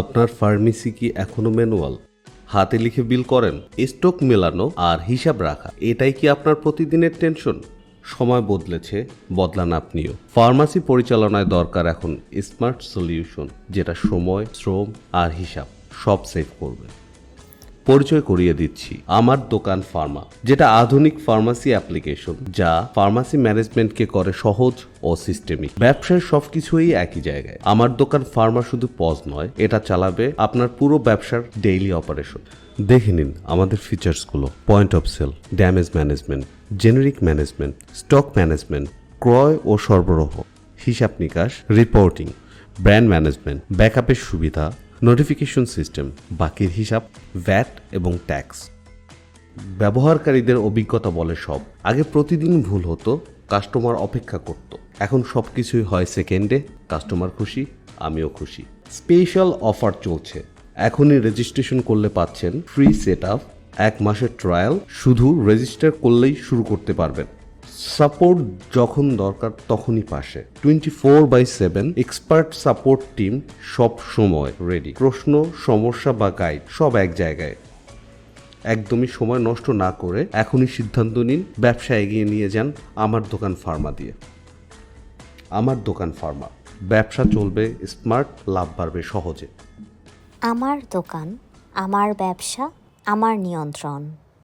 আপনার ফার্মেসি কি এখনও ম্যানুয়াল? হাতে লিখে বিল করেন, স্টক মেলানো আর হিসাব রাখা, এটাই কি আপনার প্রতিদিনের টেনশন? সময় বদলেছে, বদলান আপনিও। ফার্মাসি পরিচালনায় দরকার এখন স্মার্ট সলিউশন, যেটা সময়, শ্রম আর হিসাব সব সেভ করবে। পরিচয় করিয়ে দিচ্ছি। আমার দোকান ফার্মা, যেটা আধুনিক ফার্মাসি অ্যাপ্লিকেশন, যা ফার্মাসি ম্যানেজমেন্টকে করে সহজ ও সিস্টেমিক ব্যবসায় সবকিছুই একই জায়গায়। আমার দোকান ফার্মা শুধু পজ নয়, এটা চালাবে আপনার পুরো ব্যবসার ডেইলি অপারেশন দেখে নিন আমাদের ফিচার্সগুলো point of sale damage management generic management stock management ক্রয় ও সরবরাহ, হিসাব নিকাশ রিপোর্টিং ব্র্যান্ড ম্যানেজমেন্ট, ব্যাকআপের সুবিধা, নোটিফিকেশন সিস্টেম, বাকির হিসাব, ভ্যাট এবং ট্যাক্স। ব্যবহারকারীদের অভিজ্ঞতা বলে সব। আগে প্রতিদিন ভুল হতো, কাস্টমার অপেক্ষা করত। এখন সব কিছুই হয় সেকেন্ডে, কাস্টমার খুশি, আমিও খুশি। স্পেশাল অফার চলছে। এখনই রেজিস্ট্রেশন করলে পাচ্ছেন, ফ্রি সেট আপ এক মাসের ট্রায়াল, শুধু রেজিস্টার করলেই শুরু করতে পারবেন। সাপোর্ট যখন দরকার তখনই পাশে। Twenty four by seven expert support team সব সময় রেডি প্রশ্ন, সমস্যা বা গাইড সব এক জায়গায়। একদমই সময় নষ্ট না করে এখনই সিদ্ধান্ত নিন, ব্যবসা এগিয়ে নিয়ে যান আমার দোকান ফার্মা দিয়ে। আমার দোকান ফার্মা। ব্যবসা চলবে স্মার্ট লাভ বাড়বে সহজে। আমার দোকান, আমার ব্যবসা, আমার নিয়ন্ত্রণ।